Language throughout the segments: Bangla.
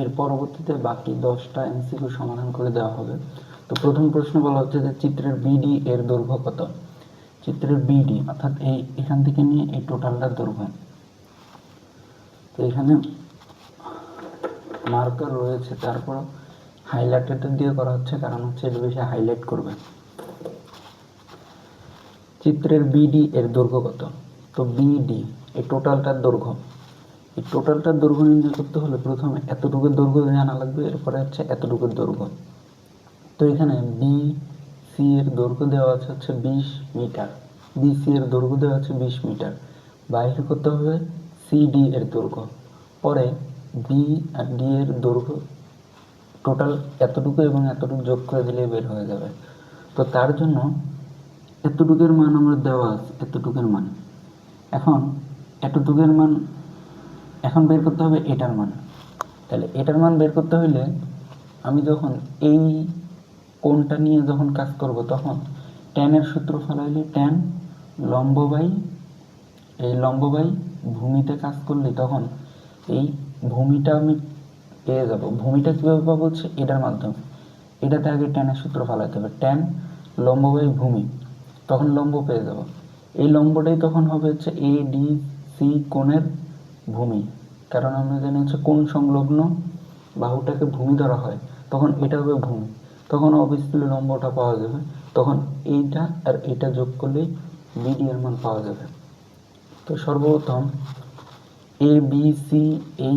এর পরবর্তীতে বাকি দশটা এমসিকিউ সমাধান করে দেওয়া হবে। তো প্রথম প্রশ্ন বলা হচ্ছে যে চিত্রের বিডি এর দৈর্ঘ্য কত? চিত্রের বিডি অর্থাৎ এই এখান থেকে নিয়ে এই টোটালটার দৈর্ঘ্য। তো এখানে মার্কার রয়েছে, তারপর হাইলাইটেড দিয়ে করা হচ্ছে, কারণ হচ্ছে এটা বেশি হাইলাইট করবে। চিত্রের বিডি এর দৈর্ঘ্য কত? তো বিডি এই টোটালটার দৈর্ঘ্য। এই টোটালটার দৈর্ঘ্য নির্ণয় করতে হলে প্রথমে এতটুকুর দৈর্ঘ্য জানা লাগবে, এরপরে হচ্ছে এতটুকুর দৈর্ঘ্য। তো এখানে বি সি এর দৈর্ঘ্য দেওয়া আছে হচ্ছে বিশ মিটার। বি সি এর দৈর্ঘ্য দেওয়া আছে বিশ মিটার। বাইরে করতে হবে সি ডি এর দৈর্ঘ্য। পরে বি আর ডি এর দৈর্ঘ্য টোটাল এতটুকু এবং এতটুকু যোগ করে দিলে বের হয়ে যাবে। তো তার জন্য এতটুকুর মান আমরা দেওয়া আছে, এতটুকুর মান। এখন এতটুকুর মান এখন বের করতে হবে এটার মান। তাহলে এটার মান বের করতে হলে আমি যখন এই কোণটা নিয়ে যখন কাজ করব, তখন ট্যানের সূত্র ফলাইলে ট্যান লম্ব বাই, এই লম্ব বাই ভূমিতে কাজ করলে তখন এই ভূমিটা আমি পেয়ে যাব। ভূমিটা কীভাবে পাবো হচ্ছে এটার মাধ্যমে। এটাতে আগে ট্যানের সূত্র ফলাইতে হবে। ট্যান লম্ব বাই ভূমি। তখন লম্ব পেয়ে যাব। এই লম্বটাই তখন হবে হচ্ছে এ ডি সি কোণের ভূমি। কারণ আমরা জানি হচ্ছে কোন সংলগ্ন বাহুটাকে ভূমি ধরা হয়, তখন এটা হবে ভূমি। তখন অবভিয়াসলি লম্বটা পাওয়া যাবে। তখন এইটা আর এটা যোগ করলেই বিডি এর মান পাওয়া যাবে। তো সর্বপ্রথম এ বি সি এই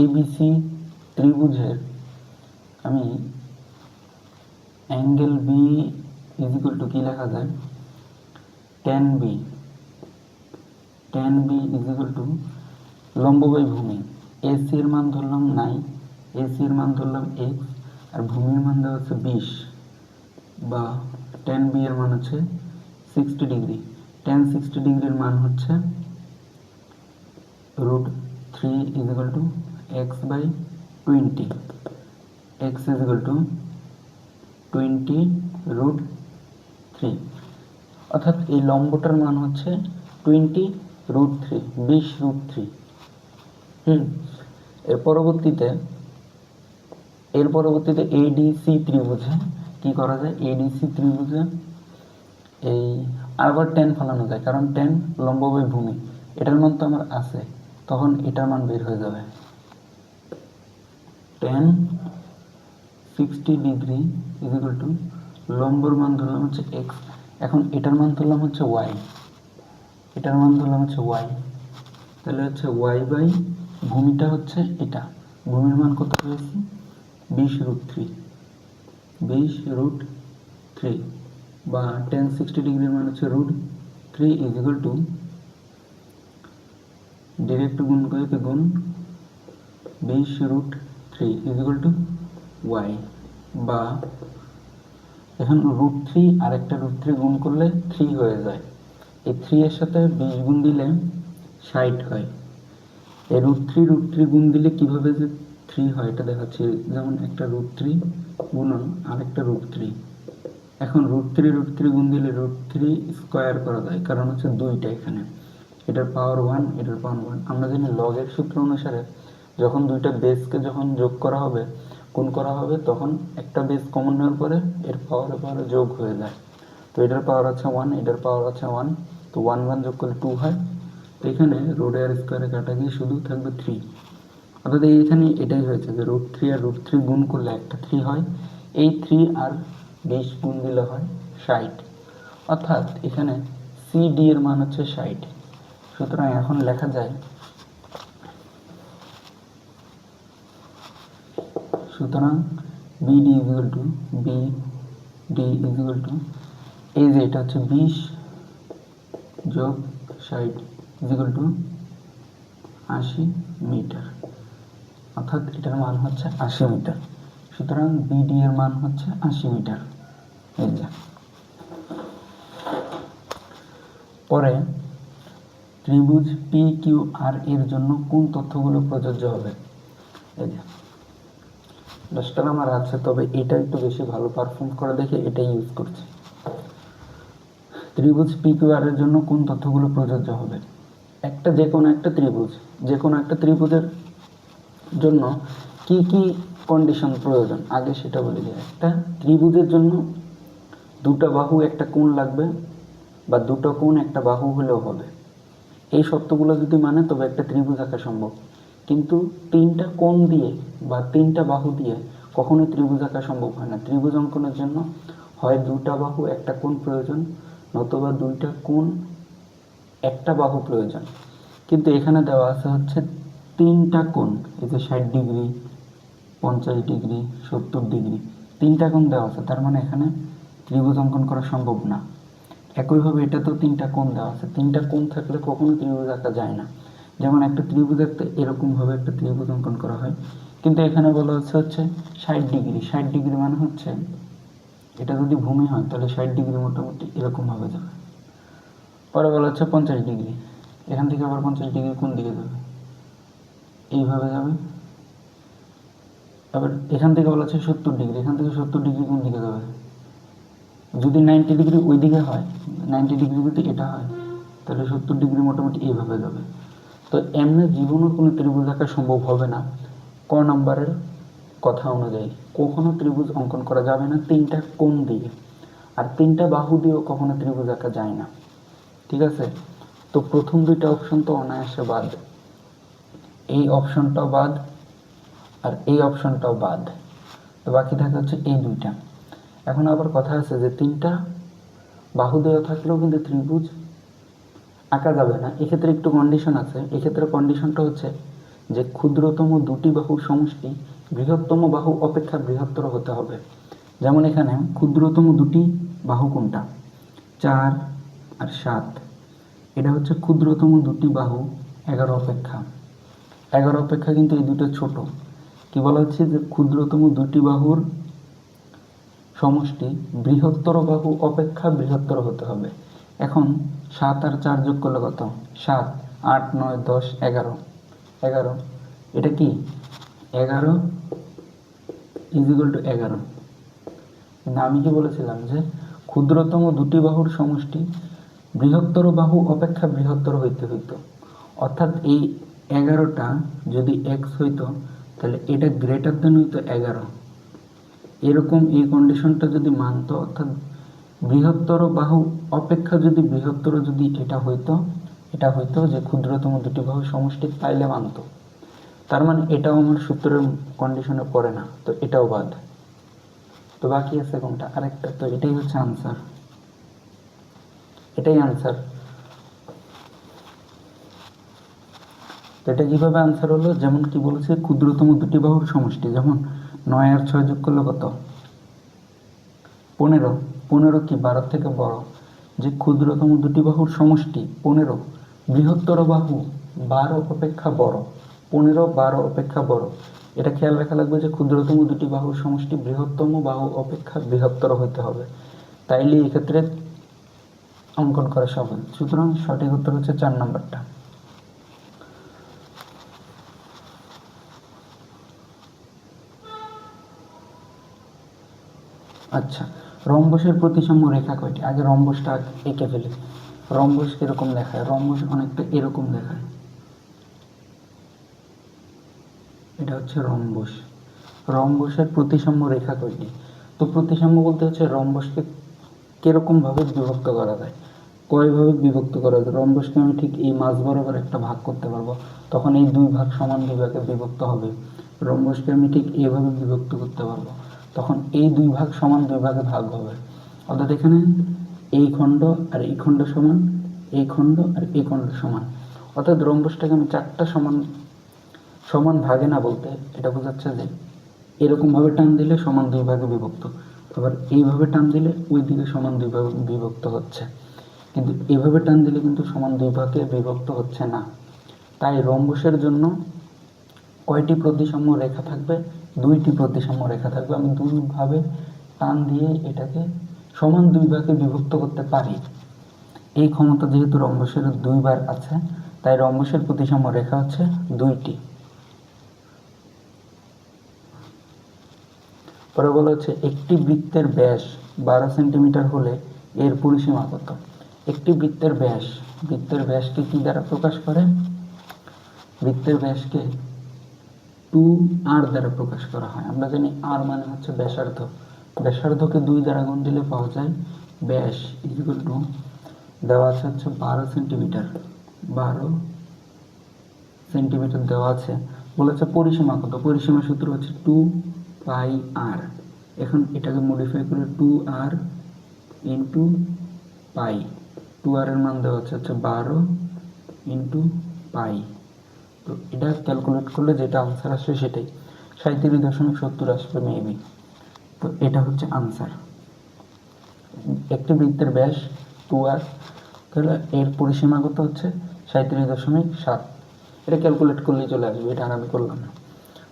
এ বি সি ত্রিভুজের আমি angle B is equal to কী লেখা যায়? Tan B tan B is equal to লম্ব ভূমি এসি এর মান ধরলাম নাই। এসি এর মান ধরলাম এক্স আর ভূমির মান দেওয়া হচ্ছে বিশ। বা টেন বি এর মান হচ্ছে সিক্সটি ডিগ্রি টেন সিক্সটি ডিগ্রির মান হচ্ছে root three is equal to X by twenty X is equal to twenty root three অর্থাৎ এই লম্বটার মান হচ্ছে টোয়েন্টি রুট থ্রি বিশ রুট থ্রি হুম। এর পরবর্তীতে এর পরবর্তীতে এডিসি ত্রিভুজে কি করা যায়? এডিসি ত্রিভুজে এই আবার টেন ফলানো যায়, কারণ টেন লম্ব বাই ভূমি। এটার মান তো আমার আছে, তখন এটার মান বের হয়ে যাবে। Tan sixty degree is equal to number মান ধরলাম হচ্ছে এক্স এখন এটার মান ধরলাম হচ্ছে ওয়াই এটার মান ধরলাম হচ্ছে ওয়াই তাহলে হচ্ছে ওয়াই বাই ভূমিটা হচ্ছে এটা। ভূমির মান কত পেয়েছি? বিশ রুট থ্রি। বিশ রুট থ্রি বা টেন সিক্সটি ডিগ্রির মান হচ্ছে root three is equal to direct গুণ করে গুণ বিশ root three is to Y বা এখন রুট থ্রি আর একটা রুট থ্রি গুণ করলে থ্রি হয়ে যায়। এই থ্রি এর সাথে বিশ গুণ দিলে ষাট হয়। এই রুট থ্রি রুট থ্রি গুণ দিলে কীভাবে যে থ্রি হয়, এটা দেখাচ্ছি। যেমন একটা রুট থ্রি গুণন আর একটা রুট থ্রি এখন রুট থ্রি রুট থ্রি গুণ দিলে রুট থ্রি স্কোয়ার করা যায়, কারণ হচ্ছে দুইটা এখানে। এটার পাওয়ার ওয়ান এটার পাওয়ার ওয়ান আমরা জানি লগের সূত্র অনুসারে যখন দুইটা বেসকে যখন যোগ করা হবে, গুণ করা হবে, তখন একটা বেস কমন নেওয়ার পরে এর পাওয়ার পাওয়ার যোগ হয়ে যায়। তো এটার পাওয়ার আছে ওয়ান এটার পাওয়ার আছে ওয়ান তো ওয়ান ওয়ান যোগ করলে টু হয়। এখানে রুট আর স্কোয়ারে কাটা গিয়ে শুধু থাকবে থ্রি অর্থাৎ এইখানে এটাই হয়েছে যে রুট থ্রি আর রুট থ্রি গুণ করলে একটা থ্রি হয়। এই থ্রি আর বিশ গুণ দিলে হয় ষাট। অর্থাৎ এখানে সি ডি এর মান হচ্ছে ষাট। সুতরাং এখন লেখা যায়, সুতরাং B D equal to B D is equal to এই যে এটা হচ্ছে বিশ যোগ ষাট। ইজ ইকুয়াল টু আশি মিটার অর্থাৎ এটার মান হচ্ছে আশি মিটার সুতরাং বিডি এর মান হচ্ছে আশি মিটার এই যে। পরে ত্রিভুজ পি কিউ আর এর জন্য কোন তথ্যগুলো প্রযোজ্য হবে? এই যে। দশটা আমার আছে, তবে এটা একটু বেশি ভালো পারফর্ম করে দেখে এটাই ইউজ করছি। ত্রিভুজ পি কিউ আর এর জন্য কোন তথ্যগুলো প্রযোজ্য হবে? একটা যে কোনো একটা ত্রিভুজ, যে কোনো একটা ত্রিভুজের জন্য কি কি কন্ডিশন প্রয়োজন? আগে সেটা বলে দিই। একটা ত্রিভুজের জন্য দুটো বাহু, একটা কোণ লাগবে বা দুটো কোণ, একটা বাহু হলেও হবে। এই শর্তগুলো যদি মানে তবে একটা ত্রিভুজ আঁকা সম্ভব। কিন্তু তিনটা কোণ দিয়ে বা তিনটা বাহু দিয়ে কখনোই ত্রিভুজ আঁকা সম্ভব হয় না। ত্রিভুজ অঙ্কনের জন্য হয় দুটা বাহু, একটা কোণ প্রয়োজন, নতুবা দুইটা কোণ একটা বাহু প্রয়োজন। কিন্তু এখানে দেওয়া আছে হচ্ছে তিনটা কোণ। এই যে ষাট ডিগ্রি, পঞ্চাশ ডিগ্রি, সত্তর ডিগ্রি, তিনটা কোণ দেওয়া আছে। তার মানে এখানে ত্রিভুজ অঙ্কন করা সম্ভব না। একইভাবে এটা তো তিনটা কোণ দেওয়া আছে। তিনটা কোণ থাকলে কখনো ত্রিভুজ আঁকা যায় না। যেমন একটা ত্রিভুজ আঁকতে এরকমভাবে একটা ত্রিভুজ অঙ্কন করা হয়। কিন্তু এখানে বলা হচ্ছে হচ্ছে ষাট ডিগ্রি। ষাট ডিগ্রি মানে হচ্ছে, এটা যদি ভূমি হয় তাহলে ষাট ডিগ্রি মোটামুটি এরকমভাবে যাবে। পরে বলা হচ্ছে পঞ্চাশ ডিগ্রি। এখান থেকে আবার পঞ্চাশ ডিগ্রি কোন দিকে যাবে? এইভাবে যাবে। আবার এখান থেকে বলা হচ্ছে সত্তর ডিগ্রি। এখান থেকে সত্তর ডিগ্রি কোন দিকে যাবে? যদি নাইনটি ডিগ্রি ওই দিকে হয় নাইনটি ডিগ্রি যদি এটা হয়, তাহলে সত্তর ডিগ্রি মোটামুটি এইভাবে যাবে। তো এমনি জীবনও কোনো ত্রিভুজ আঁকা সম্ভব হবে না। ক নম্বরের কথা অনুযায়ী, কখনো ত্রিভুজ অঙ্কন করা যাবে না তিনটা কোন দিয়ে আর তিনটা বাহু দিয়েও কখনো ত্রিভুজ আঁকা যায় না। ঠিক আছে? তো প্রথম দুইটা অপশন তো অনায়াসে বাদ। এই অপশনটাও বাদ আর এই অপশনটাও বাদ। তো বাকি থাকে হচ্ছে এই দুইটা। এখন আবার কথা আছে যে তিনটা বাহু দেওয়া থাকলেও কিন্তু ত্রিভুজ আঁকা যাবে না। এক্ষেত্রে একটু কন্ডিশন আছে। এক্ষেত্রে কন্ডিশনটা হচ্ছে যে ক্ষুদ্রতম দুটি বাহুর সমষ্টি বৃহত্তম বাহু অপেক্ষা বৃহত্তর হতে হবে। যেমন এখানে ক্ষুদ্রতম দুটি বাহু কোনটা? চার আর সাত। এটা হচ্ছে ক্ষুদ্রতম দুটি বাহু, এগারো অপেক্ষা। এগারো অপেক্ষা কিন্তু এই দুটো ছোট। কি বলা হচ্ছে যে ক্ষুদ্রতম দুটি বাহুর সমষ্টি বৃহত্তর বাহু অপেক্ষা বৃহত্তর হতে হবে। এখন সাত আর চার যোগ করলে কত? সাত, আট, নয়, দশ, এগারো। এগারো। এটা কি? এগারো ইজিক্যাল টু এগারো। আমি কি বলেছিলাম যে ক্ষুদ্রতম দুটি বাহুর সমষ্টি বৃহত্তর বাহু অপেক্ষা বৃহত্তর হইতে হইত। অর্থাৎ এই এগারোটা যদি এক্স হইতো, তাহলে এটা গ্রেটার দেন হইতো এগারো। এরকম এই কন্ডিশনটা যদি মানতো, অর্থাৎ বৃহত্তর বাহু অপেক্ষা যদি বৃহত্তর যদি এটা হইতো এটা হইতো যে ক্ষুদ্রতম দুটি বাহু সমষ্টি তাইলে মানতো। তার মানে এটাও আমার সূত্রের কন্ডিশনে পড়ে না, তো এটাও বাদ। তো বাকি আছে কোনটা? আরেকটা, তো এটাই হচ্ছে আনসার এটাই আনসার এটা কীভাবে আনসার হলো? যেমন কি বলেছে, ক্ষুদ্রতম দুটি বাহুর সমষ্টি, যেমন নয় আর ছয় যোগ করলে কত? পনেরো। পনেরো কি বারো থেকে বড়? যে ক্ষুদ্রতম দুটি বাহুর সমষ্টি, পনেরো। বৃহত্তর বাহু, বারো অপেক্ষা বড়। পনেরো, বারো অপেক্ষা বড়। এটা খেয়াল রাখা লাগবে যে ক্ষুদ্রতম দুটি বাহুর সমষ্টি বৃহত্তম বাহু অপেক্ষা বৃহত্তর হতে হবে। তাইলে এক্ষেত্রে অঙ্কন করা সহজ। সুতরাং সঠিক উত্তর হচ্ছে চার নম্বরটা। আচ্ছা রম্বসের প্রতিসাম্য রেখা কয়টি? আগে রম্বসটা এঁকে ফেলি। রম্বস কীরকম দেখায়। রম্বস অনেকটা এরকম দেখায়। এটা হচ্ছে রম্বস। রম্বসের প্রতিসাম্য রেখা কয়টি? তো প্রতিসাম্য বলতে হচ্ছে রম্বসকে কীরকম ভাবে বিভক্ত করা যায়? কয়ভাবে বিভক্ত করা যায়। রম্বসকে আমি ঠিক এই মাঝ বরাবর একটা ভাগ করতে পারব। তখন এই দুই ভাগ সমান দুই ভাগে বিভক্ত হবে। রম্বসকে আমি ঠিক এইভাবে বিভক্ত করতে পারব। তখন এই দুই ভাগ সমান দুই ভাগে ভাগ হবে। অর্থাৎ এখানে এই খণ্ড আর এই খণ্ড সমান, এই খণ্ড আর এই খণ্ড সমান। অর্থাৎ রম্বসটাকে আমি চারটা সমান সমান ভাগে না বলতে এটা বোঝাচ্ছে যে এরকমভাবে টান দিলে সমান দুই ভাগে বিভক্ত। আবার এইভাবে টান দিলে ওই দিকে সমান দুই ভাগে বিভক্ত হচ্ছে। কিন্তু এভাবে টান দিলে কিন্তু সমান দুই ভাগে বিভক্ত হচ্ছে না। তাই রম্বসের জন্য কয়টি প্রতিসাম্য রেখা থাকবে? দুইটি প্রতিসাম্য রেখা থাকবে। আমি দুইভাবে টান দিয়ে এটাকে সমান দুই ভাগে বিভক্ত করতে পারি। এই ক্ষমতা যেহেতু রম্বসের দুইবার আছে, তাই রম্বসের প্রতিসাম্য রেখা হচ্ছে দুইটি। পরে বলা হচ্ছে, একটি বৃত্তের ব্যাস বারো সেন্টিমিটার হলে এর পরিসীমা কত? একটি বৃত্তের ব্যাস। বৃত্তের ব্যাসকে কি দ্বারা প্রকাশ করে? বৃত্তের ব্যাসকে টু আর দ্বারা প্রকাশ করা হয়। আমরা জানি আর মানে হচ্ছে ব্যাসার্ধ। ব্যাসার্ধকে দুই দ্বারা গুণ দিলে পাওয়া যায় ব্যাস ইকুয়াল টু দেওয়া আছে হচ্ছে বারো সেন্টিমিটার। বারো সেন্টিমিটার দেওয়া আছে। বলেছে পরিসীমা কত? পরিসীমা সূত্র হচ্ছে টু পাই আর। এখন এটাকে মডিফাই করে two r into pi. Two r এর মান দেওয়া হচ্ছে হচ্ছে বারো ইন্টু পাই তো এটা ক্যালকুলেট করলে যেটা আনসার আসবে সেটাই। সাঁত্রিশ দশমিক সত্তর আসবে মেবি তো এটা হচ্ছে আনসার একটি বৃত্তের ব্যাস টু আর তাহলে এর পরিসীমা কত হচ্ছে? সাঁত্রিশ দশমিক সাত। এটা ক্যালকুলেট করলেই চলে আসবে, এটা আর আমি করলাম না।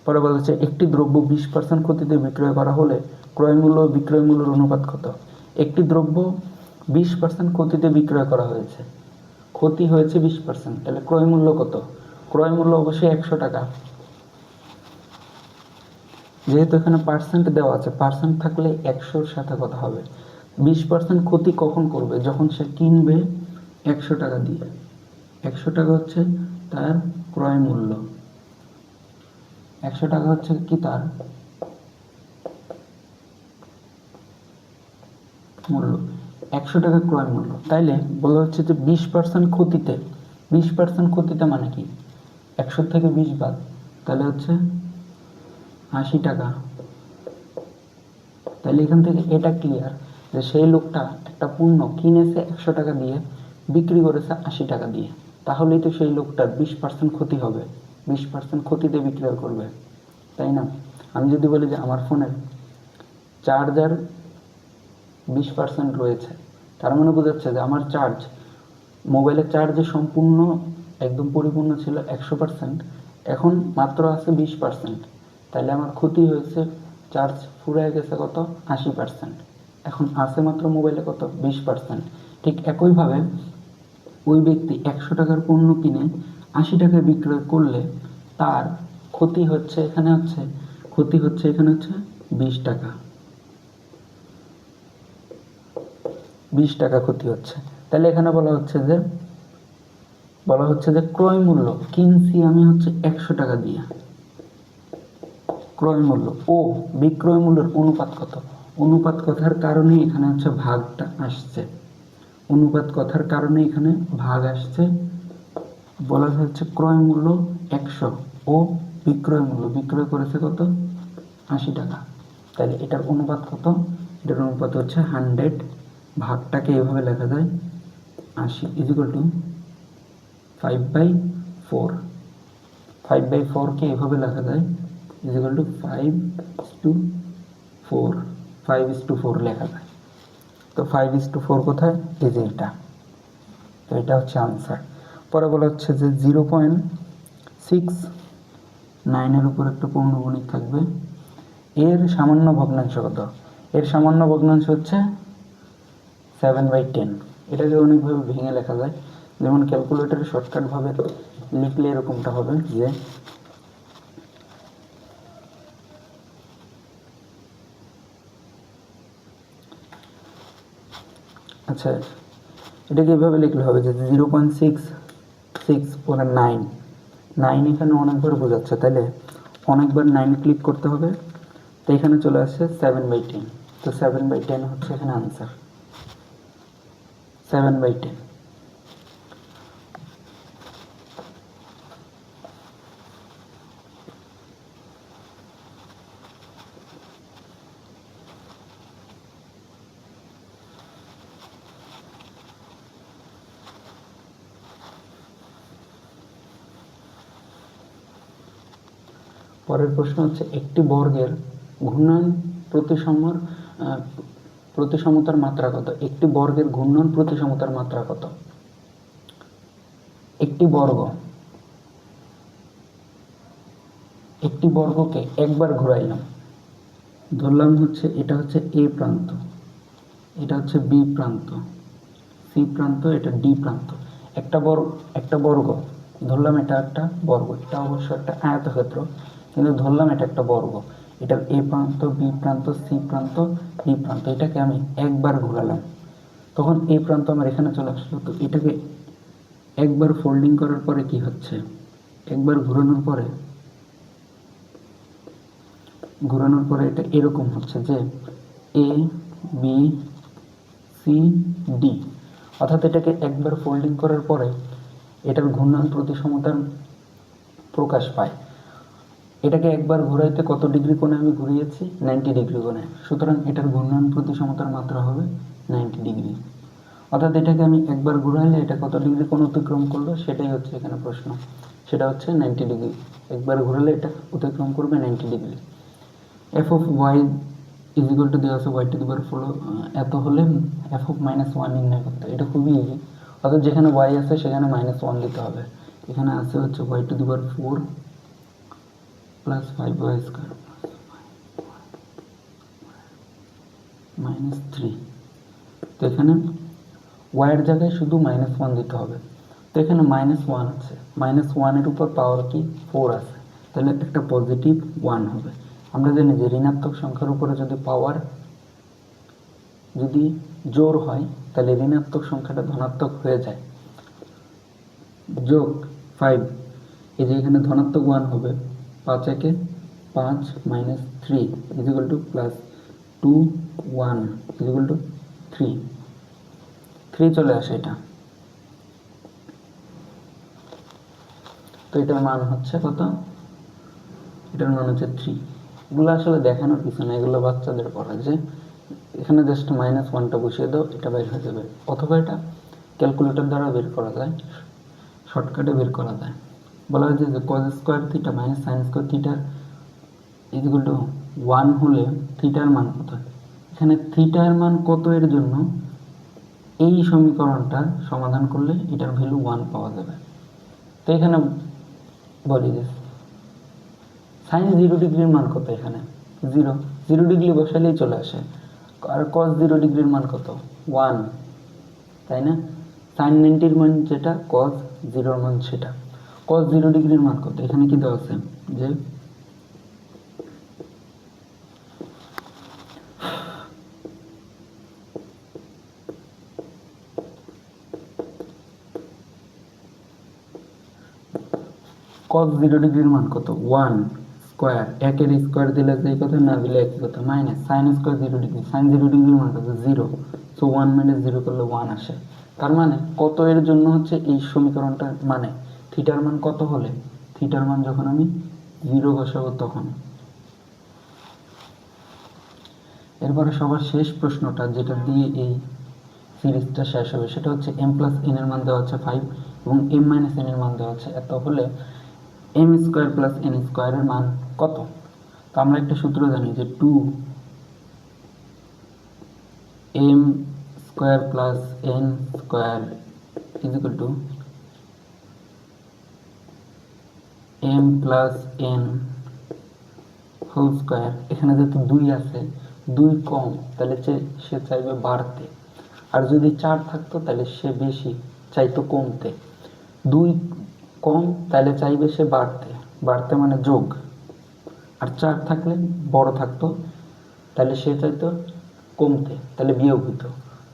পরে বলা হচ্ছে একটি দ্রব্য বিশ পার্সেন্ট ক্ষতিতে বিক্রয় করা হলে ক্রয় মূল্য বিক্রয় মূল্যের অনুপাত কত? একটি দ্রব্য বিশ পার্সেন্ট ক্ষতিতে বিক্রয় করা হয়েছে। ক্ষতি হয়েছে বিশ পার্সেন্ট তাহলে ক্রয় মূল্য কত? ক্রয় মূল্য অবশ্যই একশো টাকা। যেহেতু এখানে পার্সেন্ট দেওয়া আছে পার্সেন্ট থাকলে একশোর সাথে কথা হবে। বিশ পার্সেন্ট ক্ষতি কখন করবে? যখন সে কিনবে, একশো টাকা দিয়ে। একশো টাকা হচ্ছে তার ক্রয় মূল্য। একশো টাকা হচ্ছে কি তার মূল্য? একশো টাকা ক্রয় মূল্য। তাইলে বলা হচ্ছে যে বিশ পার্সেন্ট ক্ষতিতে। বিশ পার্সেন্ট ক্ষতিতে মানে কি? একশো থেকে বিশ বাদ। তাহলে হচ্ছে আশি টাকা। তাহলে এখান থেকে এটা ক্লিয়ার যে সেই লোকটা একটা পণ্য কিনেছে একশো টাকা দিয়ে, বিক্রি করেছে আশি টাকা দিয়ে। তাহলেই তো সেই লোকটার বিশ পার্সেন্ট ক্ষতি হবে। বিশ পার্সেন্ট ক্ষতিতে বিক্রয় করবে। তাই না? আমি যদি বলি যে আমার ফোনের চার্জার বিশ পার্সেন্ট রয়েছে। তার মানে বোঝাচ্ছে যে আমার চার্জ মোবাইলের চার্জে সম্পূর্ণ একদম পরিপূর্ণ ছিল একশো পার্সেন্ট এখন মাত্র আছে বিশ পার্সেন্ট তাহলে আমার ক্ষতি হয়েছে চার্জ ফুরায় গেছে কত? আশি পার্সেন্ট এখন আছে মাত্র মোবাইলে কত? বিশ পার্সেন্ট ঠিক একইভাবে ওই ব্যক্তি একশো টাকার পণ্য কিনে আশি টাকায় বিক্রয় করলে তার ক্ষতি হচ্ছে এখানে হচ্ছে, ক্ষতি হচ্ছে এখানে হচ্ছে বিশ টাকা। বিশ টাকা ক্ষতি হচ্ছে। তাহলে এখানে বলা হচ্ছে যে, বলা হচ্ছে যে ক্রয় মূল্য কিনছি আমি হচ্ছে একশো টাকা দিয়ে। ক্রয় মূল্য। ও, বিক্রয় মূল্যের অনুপাত কত? অনুপাত কথার কারণে এখানে হচ্ছে ভাগটা আসছে। অনুপাত কথার কারণে এখানে ভাগ আসছে। বলা হচ্ছে ক্রয় মূল্য একশো ও বিক্রয় মূল্য। বিক্রয় করেছে কত? আশি টাকা। তাহলে এটার অনুপাত কত? এটার অনুপাত হচ্ছে হান্ড্রেড ভাগটাকে এভাবে লেখা যায়, আশি is equal to five by four five by ফোরকে এভাবে লেখা যায় is equal to five to four five is to four লেখা যায়। তো ফাইভ ইস টু ফোর কোথায়? এই যে এটা। তো এটা হচ্ছে আনসার পরে বলা হচ্ছে যে জিরো পয়েন্ট সিক্স নাইনের উপর একটা পৌনগণিক থাকবে। এর সামান্য ভগ্নাংশ কত? এর সামান্য ভগ্নাংশ হচ্ছে সেভেন বাই টেন এটাকে অনেকভাবে ভেঙে লেখা যায়, যেমন ক্যালকুলেটরে শর্টকাটভাবে লিখলে এরকমটা হবে যে আচ্ছা এটাকে এভাবে লিখলে হবে যে জিরো পয়েন্ট সিক্স সিক্স পরে নাইন নাইন এখানে অনেকবার বোঝাচ্ছে তাহলে অনেকবার নাইন ক্লিক করতে হবে। তো এখানে চলে আসছে সেভেন বাই টেন তো সেভেন বাই টেন হচ্ছে এখানে আনসার সেভেন বাই টেন পরের প্রশ্ন হচ্ছে একটি বর্গের ঘূর্ণন প্রতিসমর প্রতিসমতার মাত্রা কত? একটি বর্গের ঘূর্ণন প্রতিসমতার মাত্রা কত? একটি বর্গ। একটি বর্গকে একবার ঘুরাইলাম। ধরলাম হচ্ছে এটা হচ্ছে এ প্রান্ত। এটা হচ্ছে বি প্রান্ত। সি প্রান্ত, এটা ডি প্রান্ত। একটা বর্গ একটা বর্গ। ধরলাম এটা একটা বর্গ। এটা অবশ্য একটা আয়তক্ষেত্র, কিন্তু ধরলাম এটা একটা বর্গ। এটার এ প্রান্ত, বি প্রান্ত, সি প্রান্ত, ডি প্রান্ত, এটাকে আমি একবার ঘোরালাম। তখন এই প্রান্ত আমার এখানে চলে আসলো। তো এটাকে একবার ফোল্ডিং করার পরে কি হচ্ছে? একবার ঘোরানোর পরে ঘোরানোর পরে এটা এরকম হচ্ছে যে এ, বি, সি, ডি। অর্থাৎ এটাকে একবার ফোল্ডিং করার পরে এটার ঘূর্ণন প্রতিসমতার প্রকাশ পায়। এটাকে একবার ঘোরাইতে কত ডিগ্রি কোণে আমি ঘুরিয়েছি? নাইনটি ডিগ্রি কোণে। সুতরাং এটার ঘূর্ণন প্রতিসমতার মাত্রা হবে নাইনটি ডিগ্রি। অর্থাৎ এটাকে আমি একবার ঘুরাইলে এটা কত ডিগ্রি কোণ অতিক্রম করল? সেটাই হচ্ছে এখানে প্রশ্ন। সেটা হচ্ছে নাইনটি ডিগ্রি। একবার ঘুরালে এটা অতিক্রম করবে ninety degree. F of y is equal to দেওয়া আছে ওয়াই টু দিবার ফলো এত হলে এফ অফ মাইনাস ওয়ান নির্ণয় করতে এটা খুবই ইজি অর্থাৎ যেখানে ওয়াই আছে সেখানে মাইনাস ওয়ান দিতে হবে। এখানে আছে হচ্ছে ওয়াই টু দিবার four plus five y square minus three তো এখানে ওয়াইয়ের জায়গায় শুধু মাইনাস ওয়ান দিতে হবে। তো এখানে মাইনাস ওয়ান আছে। মাইনাস ওয়ানের উপর পাওয়ার কি? ফোর আছে। তাহলে একটা পজিটিভ ওয়ান হবে। আমরা জানি যে ঋণাত্মক সংখ্যার উপরে যদি পাওয়ার যদি জোর হয়, তাহলে ঋণাত্মক সংখ্যাটা ধনাত্মক হয়ে যায়। যোগ ফাইভ এই যে এখানে ধনাত্মক ওয়ান হবে। পাঁচ একে পাঁচ minus three is equal to plus two one is equal to three three চলে আসে এটা। তো এটার মান হচ্ছে কত? এটার মান হচ্ছে থ্রি এগুলো আসলে দেখানোর কিছু না এগুলো বাচ্চাদের পড়া যে এখানে জাস্ট মাইনাস ওয়ানটা বসিয়ে দাও, এটা বের হয়ে যাবে। অথবা এটা ক্যালকুলেটর দ্বারা বের করা যায় শর্টকাটে বের করা যায়। বলা হয়েছে যে cos square theta minus sine square থিটার ইজিকুয়াল টু ওয়ান হলে থিটার মান কত? এখানে থিটার মান কত এর জন্য এই সমীকরণটা সমাধান করলে এটার ভ্যালু ওয়ান পাওয়া যাবে। তো এখানে বলি যে সাইন জিরো ডিগ্রির মান কত এখানে? জিরো জিরো ডিগ্রি বসালেই চলে আসে। আর কস জিরো ডিগ্রির মান কত? ওয়ান তাই না? সাইন নাইনটির মান যেটা কস জিরোর মান সেটা। কস জিরো ডিগ্রির মান কত? এখানে কি দেওয়া আছে? যে cos জিরো ডিগ্রির মান কত? ওয়ান স্কোয়ার একের স্কোয়ার দিলে যে কথা, না দিলে একই কথা। Minus sin square zero degree sin zero ডিগ্রির মান কত? Zero so one minus zero করলে ওয়ান আসে। তার মানে কত এর জন্য হচ্ছে এই সমীকরণটার মানে? থিটার মান কত হলে? থিটার মান যখন আমি জিরো বসাবো তখন। এরপরে সবার শেষ প্রশ্নটা, যেটা দিয়ে এই সিরিজটা শেষ হবে, সেটা হচ্ছে এম প্লাস এন এর মান দেওয়া হচ্ছে ফাইভ এবং এম মাইনাস এন এর মান দেওয়া হচ্ছে এত হলে এম স্কোয়ার প্লাস এন স্কোয়ারের মান কত? তো আমরা একটা সূত্র জানি যে two m square plus n square is equal to m plus n whole square এখানে যেহেতু দুই আছে, দুই কম, তাহলে সে- চাইবে বাড়তে। আর যদি চার থাকতো, তাহলে সে বেশি, চাইতো কমতে। দুই কম, তাহলে চাইবে সে বাড়তে। বাড়তে মানে যোগ। আর চার থাকলে বড় থাকতো, তাহলে সে চাইতো কমতে, তাহলে বিয়োগ হতো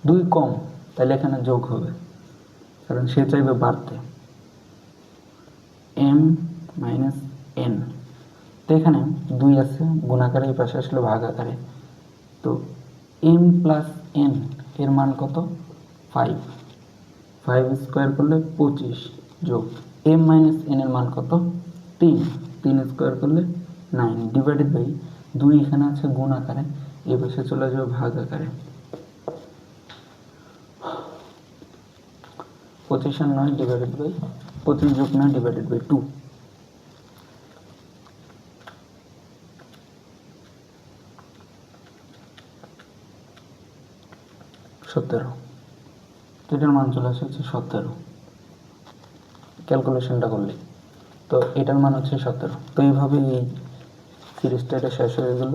দুই কম, তাহলে এখানে যোগ হবে। কারণ সে চাইবে বাড়তে। এম মাইনাস এন তো এখানে দুই আছে, গুণাকারে এই পাশে আসলে ভাগ আকারে তো এম প্লাস এন এর মান কত? ফাইভ ফাইভ স্কোয়ার করলে পঁচিশ যোগ এম মাইনাস এন এর মান কত? তিন। তিন স্কোয়ার করলে নাইন ডিভাইডেড বাই দুই এখানে আছে গুণ আকারে এ পাশে চলে যাবে ভাগ আকারে পঁচিশ আর নয় ডিভাইডেড বাই পঁচিশ যোগ নয় ডিভাইডেড বাই টু সতেরো। এটার মান চলে আসে হচ্ছে সতেরো। ক্যালকুলেশনটা করলে। তো এটার মান হচ্ছে সতেরো। তো এইভাবে এই সিরিজটা এটা শেষ হয়ে গেল।